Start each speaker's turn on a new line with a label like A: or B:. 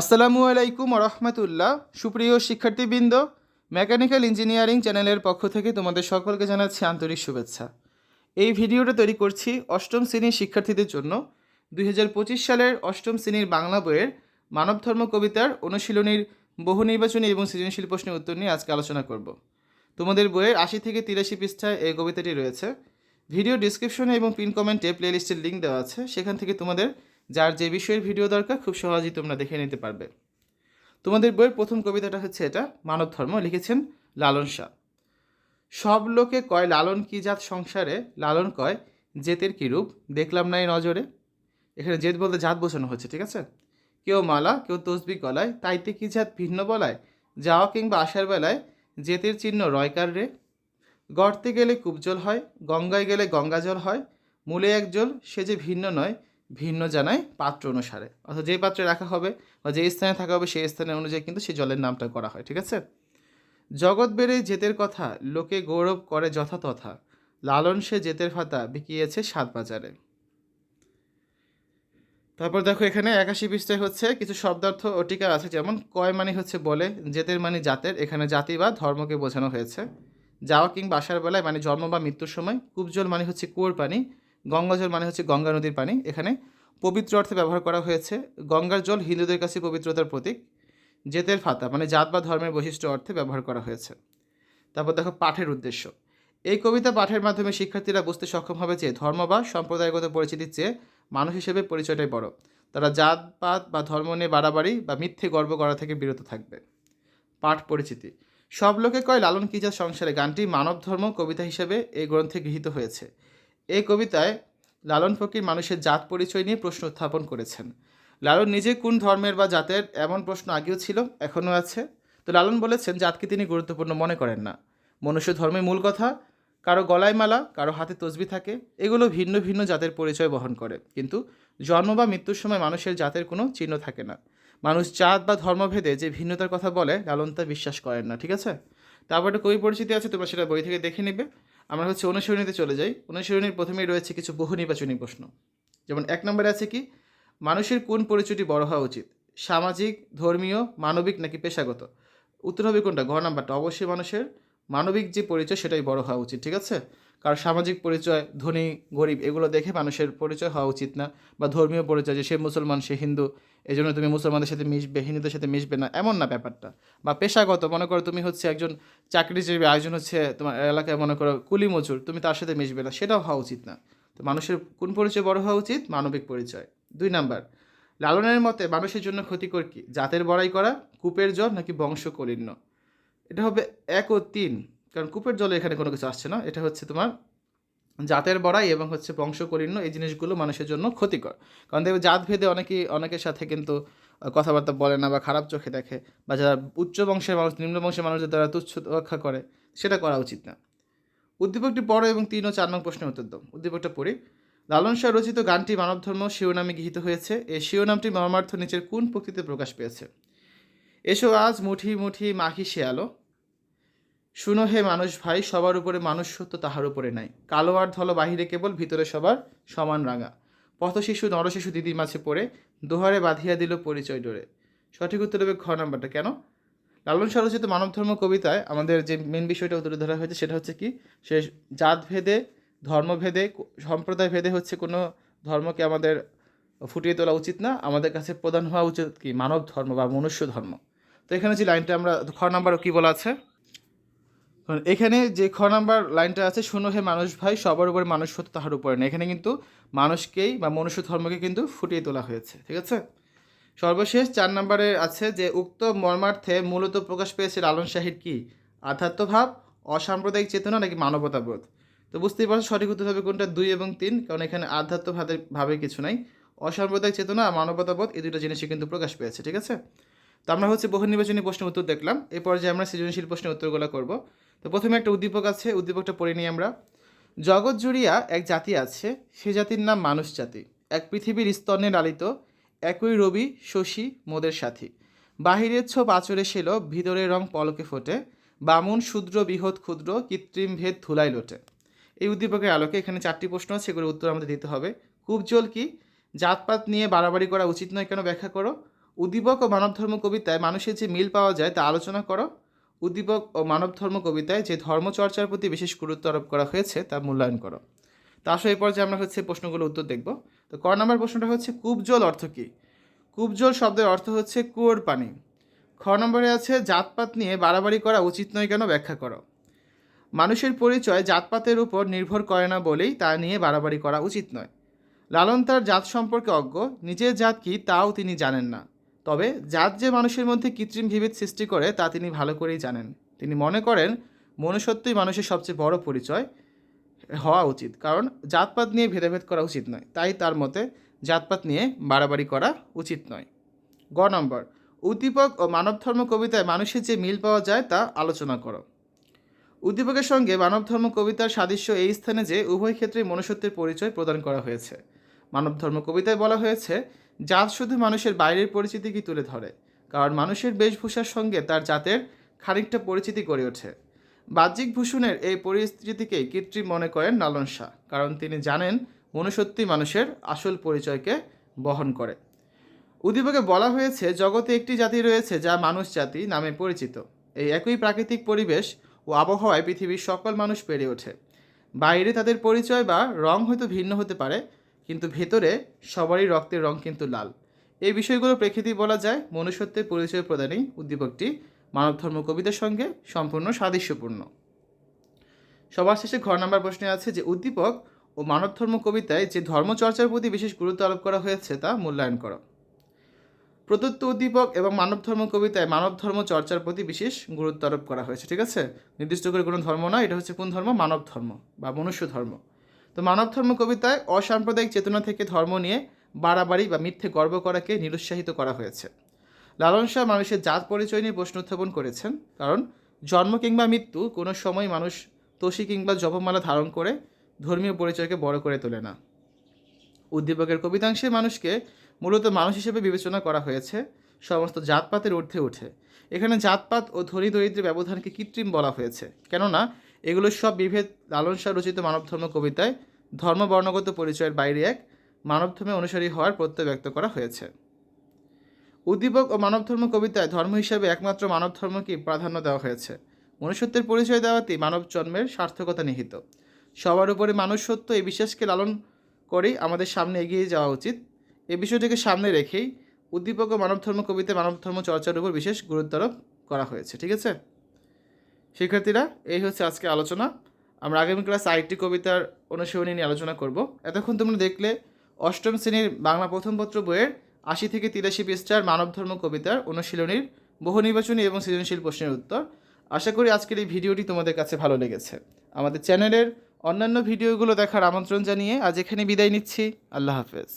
A: আসসালামু আলাইকুম রহমতুল্লাহ সুপ্রিয় শিক্ষার্থীবৃন্দ, মেকানিক্যাল ইঞ্জিনিয়ারিং চ্যানেলের পক্ষ থেকে তোমাদের সকলকে জানাচ্ছি আন্তরিক শুভেচ্ছা। এই ভিডিওটা তৈরি করছি অষ্টম শ্রেণির শিক্ষার্থীদের জন্য। দুই হাজার পঁচিশ সালের অষ্টম শ্রেণির বাংলা বইয়ের মানব ধর্ম কবিতার অনুশীলনীর বহু নির্বাচনী এবং সৃজনশীল প্রশ্নের উত্তর নিয়ে আজকে আলোচনা করব। তোমাদের বইয়ের আশি থেকে তিরাশি পৃষ্ঠায় এই কবিতাটি রয়েছে। ভিডিও ডিসক্রিপশনে এবং পিন কমেন্টে প্লেলিস্টের লিঙ্ক দেওয়া আছে। সেখান থেকে তোমাদের যার যে বিষয়ের ভিডিও দরকার, খুব সহজেই তোমরা দেখে নিতে পারবে। তোমাদের বইয়ের প্রথম কবিতাটা হচ্ছে এটা, মানব ধর্ম, লিখেছেন লালন শাহ। সব লোকে কয়, লালন কি জাত সংসারে? লালন কয়, জেতের কি রূপ? দেখলাম না এই নজরে। এখানে জেত বলতে জাত বোঝানো হচ্ছে, ঠিক আছে? কেউ মালা, কেউ তসবি গলায়, তাইতে কি জাত ভিন্ন বলায়? যাওয়া কিংবা আসার বেলায়, জেতের চিহ্ন রয়কার রে? গর্তে গেলে কূপজল হয়, গঙ্গায় গেলে গঙ্গাজল হয়, মূলে এক জল, সে যে ভিন্ন নয় ভিন্ন জানায় পাত্র অনুসারে। অর্থাৎ যে পাত্রে রাখা হবে বা যে স্থানে থাকা হবে সেই স্থানে অনুযায়ী কিন্তু সেই জলের নামটা করা হয়, ঠিক আছে? জগৎ বেড়ে জেতের কথা লোকে গৌরব করে যথাতথা লালন সে জেতের ভাতা বিকিয়েছে সাত বাজারে। তারপর দেখো এখানে একাশি পৃষ্ঠায় হচ্ছে কিছু শব্দার্থ ও টিকা আছে, যেমন কয় মানে হচ্ছে বলে, জেতের মানে জাতের, এখানে জাতি বা ধর্মকে বোঝানো হয়েছে। যাওয়া কিংবা আসার বেলায় মানে জন্ম বা মৃত্যুর সময় কূপজল মানে হচ্ছে কুয়োর পানি গঙ্গাজল মানে হচ্ছে গঙ্গা নদীর পানি। এখানে পবিত্র অর্থে ব্যবহার করা হয়েছে গঙ্গার জল হিন্দুদের কাছে পবিত্রতার প্রতীক, জেতের ফাতা মানে জাত বা ধর্মের বৈশিষ্ট্য অর্থে ব্যবহার করা হয়েছে। তারপর দেখো পাঠের উদ্দেশ্য। এই কবিতা পাঠের মাধ্যমে শিক্ষার্থীরা বুঝতে সক্ষম হবে যে ধর্ম বা সম্প্রদায়গত পরিচিতির চেয়ে মানুষ হিসেবে পরিচয়টাই বড়। তারা জাত, পাত বা ধর্ম নিয়ে বাড়াবাড়ি বা মিথ্যে গর্ব করা থেকে বিরত থাকবে। পাঠ পরিচিতি। সব লোকে কয়, লালন কিজার সংসারে? গানটি মানব ধর্ম কবিতা হিসেবে এই গ্রন্থে গৃহীত হয়েছে। এই কবিতায় লালন ফকির মানুষের জাত পরিচয় নিয়ে প্রশ্ন উত্থাপন করেছেন। লালন নিজে কোন ধর্মের বা জাতের এমন প্রশ্ন আগেও ছিল, এখনও আছে। তো লালন বলেছেন, জাতকে তিনি গুরুত্বপূর্ণ মনে করেন না। মনুষ্য ধর্মের মূল কথা, কারও গলায় মালা, কারও হাতে তসবি থাকে, এগুলো ভিন্ন ভিন্ন জাতের পরিচয় বহন করে। কিন্তু জন্ম বা মৃত্যুর সময় মানুষের জাতের কোনো চিহ্ন থাকে না। মানুষ জাত বা ধর্মভেদে যে ভিন্নতার কথা বলে, লালন তা বিশ্বাস করেন না, ঠিক আছে? তারপর কবি পরিচিতি আছে, তোমরা সেটা বই থেকে দেখে নেবে। আমরা হচ্ছে অনুসরণীতে চলে যাই। অনুসরণীর প্রথমেই রয়েছে কিছু বহু নির্বাচনী প্রশ্ন। যেমন এক নম্বরে আছে কি, মানুষের কোন পরিচয়টি বড় হওয়া উচিত? সামাজিক, ধর্মীয়, মানবিক নাকি পেশাগত? উত্তর হবে কোনটা? ঘ নাম্বারটা। অবশ্যই মানুষের মানবিক যে পরিচয় সেটাই বড় হওয়া উচিত, ঠিক আছে? কারণ সামাজিক পরিচয়, ধনী, গরিব, এগুলো দেখে মানুষের পরিচয় হওয়া উচিত না। বা ধর্মীয় পরিচয় যে সে মুসলমান, সে হিন্দু এই জন্য তুমি মুসলমানদের সাথে মিশবে হিন্দুদের সাথে মিশবে না, এমন না ব্যাপারটা। বা পেশাগত, মনে করো তুমি হচ্ছে একজন চাকরিজীবী একজন হচ্ছে তোমার এলাকায় মনে করো কুলি মজুর, তুমি তার সাথে মিশবে না, সেটাও হওয়া উচিত না। তো মানুষের কোন পরিচয় বড় হওয়া উচিত? মানবিক পরিচয়। দুই নাম্বার, লালনের মতে মানুষের জন্য ক্ষতিকর কি? জাতের বড়াই করা, কূপের জল নাকি বংশ কলিন্য এটা হবে এক ও তিন, কারণ কূপের জলে এখানে কোনো কিছু আসছে না, এটা হচ্ছে তোমার জাতের বড়াই এবং হচ্ছে বংশকরিণ্য এই জিনিসগুলো মানুষের জন্য ক্ষতিকর। কারণ দেখবে জাত ভেদে অনেকেই, অনেকের সাথে কিন্তু কথাবার্তা বলে না বা খারাপ চোখে দেখে বা যারা উচ্চ বংশের মানুষ, নিম্ন বংশের মানুষদের দ্বারা তুচ্ছ রক্ষা করে, সেটা করা উচিত না। উদ্দীপকটি পড়ো এবং তিন ও চার নং প্রশ্নের উত্তর দাও। উদ্দীপকটা পড়ি। লালন শাহ রচিত গানটি মানবধর্ম শিরোনামে গৃহীত হয়েছে। এই শিরোনামটি মর্মার্থ নিচের কোন প্রকৃতিতে প্রকাশ পেয়েছে? এসো আজ মুঠি মুঠি মাখি শেয়ালো। শুনো হে মানুষ ভাই, সবার উপরে মানুষ সত্য তাহার উপরে নাই। কালো আর ধলো বাহিরে কেবল, ভিতরে সবার সমান রাঙা। পথশিশু, নরশিশু দিদির মাঝে পড়ে, দোহারে বাঁধিয়া দিল পরিচয় ডোরে। সঠিক উত্তর হবে খ নাম্বারটা। কেন? লালন সরচিত মানব ধর্ম কবিতায় আমাদের যে মেন বিষয়টা তুলে ধরা হয়েছে, সেটা হচ্ছে কি? সে জাত ভেদে ধর্মভেদে সম্প্রদায় ভেদে হচ্ছে কোনো ধর্মকে আমাদের ফুটিয়ে তোলা উচিত না। আমাদের কাছে প্রধান হওয়া উচিত কি? মানব ধর্ম বা মনুষ্য ধর্ম তো এখানে যে লাইনটা আমরা, খ নাম্বার কী বলা আছে? এখানে যে খ নাম্বার লাইনটা আছে শুনো হে মানুষ ভাই, সবার উপরে মানুষ হতো তাহার উপরে না এখানে কিন্তু মানুষকেই বা মনুষ্য ধর্মকে কিন্তু ফুটিয়ে তোলা হয়েছে, ঠিক আছে? সর্বশেষ চার নম্বরে আছে যে, উক্ত মর্মার্থে মূলত প্রকাশ পেয়েছে লালন শাহির কি? আধ্যাত্মভাব, অসাম্প্রদায়িক চেতনা নাকি মানবতাবোধ? তো বুঝতেই পারছ সঠিক উত্তর হবে কোনটা? দুই এবং তিন, কারণ এখানে আধ্যাত্মভাবে ভাবে কিছু নাই। অসাম্প্রদায়িক চেতনা আর মানবতাবোধ, এই দুটো জিনিসই কিন্তু প্রকাশ পেয়েছে, ঠিক আছে? তো আমরা হচ্ছে বহু নির্বাচনী প্রশ্নের উত্তর দেখলাম। এই পর্যায়ে আমরা সৃজনশীল প্রশ্নের উত্তরগুলো করব। তো প্রথমে একটা উদ্দীপক আছে, উদ্দীপকটা পড়ে নিই আমরা। জগৎ জুড়িয়া এক জাতি আছে, সে জাতির নাম মানুষ জাতি। এক পৃথিবীর স্তনে লালিত, একই রবি, শশী, মোদের সাথী। বাহিরের ছোপ আচরে সেল ভিতরের রং পলকে ফোটে। বামুন, শূদ্র, বৃহৎ, ক্ষুদ্র, কৃত্রিম ভেদ ধুলাই লোটে। এই উদ্দীপকের আলোকে এখানে চারটি প্রশ্ন আছে সেগুলোর উত্তর আমাদের দিতে হবে। কূপজল কি? জাতপাত নিয়ে বাড়াবাড়ি করা উচিত নয় কেন? ব্যাখ্যা করো। উদ্দীপক ও মানবধর্ম কবিতায় মানুষের যে মিল পাওয়া যায় তা আলোচনা করো। উদ্দীপক ও মানবধর্ম কবিতায় যে ধর্মচর্চার প্রতি বিশেষ গুরুত্ব আরোপ করা হয়েছে তা মূল্যায়ন করো। তা আসলে এই পর্যায়ে আমরা হচ্ছে প্রশ্নগুলোর উত্তর দেখব। তো ক নম্বর প্রশ্নটা হচ্ছে কূপজল অর্থ কী? কূপজল শব্দের অর্থ হচ্ছে কুয়োর পানি। খ নম্বরে আছে, জাতপাত নিয়ে বাড়াবাড়ি করা উচিত নয় কেন ব্যাখ্যা করো? মানুষের পরিচয় জাতপাতের উপর নির্ভর করে না বলেই তা নিয়ে বাড়াবাড়ি করা উচিত নয়। লালন তার জাত সম্পর্কে অজ্ঞ, নিজের জাত কী তাও তিনি জানেন না। তবে জাত যে মানুষের মধ্যে কৃত্রিম বিভেদ সৃষ্টি করে তা তিনি ভালো করেই জানেন। তিনি মনে করেন, মনুষ্যত্বই মানুষের সবচেয়ে বড় পরিচয় হওয়া উচিত, কারণ জাতপাত নিয়ে ভেদাভেদ করা উচিত নয়, তাই তার মতে জাতপাত নিয়ে বাড়াবাড়ি করা উচিত নয়। গ নম্বর, উদ্দীপক ও মানবধর্ম কবিতায় মানুষের যে মিল পাওয়া যায় তা আলোচনা করো। উদ্দীপকের সঙ্গে মানবধর্ম কবিতার সাদৃশ্য এই স্থানে যে উভয় ক্ষেত্রে মনুষ্যত্বের পরিচয় প্রদান করা হয়েছে। মানবধর্ম কবিতায় বলা হয়েছে জাত শুধু মানুষের বাইরের পরিচিতিকে তুলে ধরে, কারণ মানুষের বেশভূষার সঙ্গে তার জাতের খানিকটা পরিচিতি গড়ে ওঠে। বাহ্যিক ভূষণের এই পরিস্থিতিকেই কৃত্রিম মনে করেন লালন শাহ, কারণ তিনি জানেন মনুষ্যত্বই মানুষের আসল পরিচয়কে বহন করে। উদ্দীপকে বলা হয়েছে, জগতে একটি জাতি রয়েছে যা মানুষ জাতি নামে পরিচিত। এই একই প্রাকৃতিক পরিবেশ ও আবহাওয়ায় পৃথিবীর সকল মানুষ পেরে ওঠে। বাইরে তাদের পরিচয় বা রং হয়তো ভিন্ন হতে পারে কিন্তু ভেতরে সবারই রক্তের রং কিন্তু লাল। এই বিষয়গুলো প্রেক্ষিতেই বলা যায়, মনুষ্যত্বের পরিচয় প্রদানেই উদ্দীপকটি মানবধর্ম কবিতার সঙ্গে সম্পূর্ণ সাদৃশ্যপূর্ণ। সবার শেষে ঘর নাম্বার প্রশ্নে আছে যে, উদ্দীপক ও মানবধর্ম কবিতায় যে ধর্মচর্চার প্রতি বিশেষ গুরুত্ব আরোপ করা হয়েছে তা মূল্যায়ন করো। প্রদত্ত উদ্দীপক এবং মানবধর্ম কবিতায় মানবধর্ম চর্চার প্রতি বিশেষ গুরুত্ব আরোপ করা হয়েছে, ঠিক আছে? নির্দিষ্ট করে কোনো ধর্ম না এটা হচ্ছে কোন ধর্ম? মানব ধর্ম বা মনুষ্য ধর্ম তো মানব ধর্ম কবিতায় অসাম্প্রদায়িক চেতনা থেকে ধর্ম নিয়ে বাড়াবাড়ি বা মিথ্যে গর্ব করাকে নিরুৎসাহিত করা হয়েছে। লালন শাহ মানুষের জাত পরিচয় নিয়ে প্রশ্ন উত্থাপন করেছেন, কারণ জন্ম কিংবা মৃত্যু কোনো সময় মানুষ তোষী কিংবা জপমালা ধারণ করে ধর্মীয় পরিচয়কে বড় করে তোলে না। উদ্দীপকের কবিতাংশে মানুষকে মূলত মানুষ হিসেবে বিবেচনা করা হয়েছে, সমস্ত জাতপাতের ঊর্ধ্বে উঠে। এখানে জাতপাত ও ধনী দরিদ্রের ব্যবধানকে কৃত্রিম বলা হয়েছে, কেননা এগুলো সব বিভেদ লালন শাহ রচিত মানবধর্ম কবিতায় ধর্ম বর্ণগত পরিচয়ের বাইরে এক মানবধর্মে অনুসারী হওয়ার প্রত্যয় ব্যক্ত করা হয়েছে। উদ্দীপক ও মানবধর্ম কবিতায় ধর্ম হিসাবে একমাত্র মানবধর্মকেই প্রাধান্য দেওয়া হয়েছে। মনুষ্যত্বের পরিচয় দেওয়াতেই মানব জন্মের সার্থকতা নিহিত। সবার উপরে মানুষ সত্য এই বিশ্বাসকে লালন করেই আমাদের সামনে এগিয়ে যাওয়া উচিত। এই বিষয়টিকে সামনে রেখেই উদ্দীপক ও মানবধর্ম কবিতায় মানবধর্ম চর্চার উপর বিশেষ গুরুত্ব আরোপ করা হয়েছে, ঠিক আছে? শিক্ষার্থীরা, এই হচ্ছে আজকে আলোচনা। আমরা আগামী ক্লাস আরেকটি কবিতার অনুশীলনী নিয়ে আলোচনা করব। এতক্ষণ তোমরা দেখলে অষ্টম শ্রেণির বাংলা প্রথম পত্র বইয়ের আশি থেকে তিরাশি পৃষ্ঠার মানবধর্ম কবিতার অনুশীলনীর বহু নির্বাচনী এবং সৃজনশীল প্রশ্নের উত্তর। আশা করি আজকের এই ভিডিওটি তোমাদের কাছে ভালো লেগেছে। আমাদের চ্যানেলের অন্যান্য ভিডিওগুলো দেখার আমন্ত্রণ জানিয়ে আজ এখানে বিদায় নিচ্ছি। আল্লাহ হাফেজ।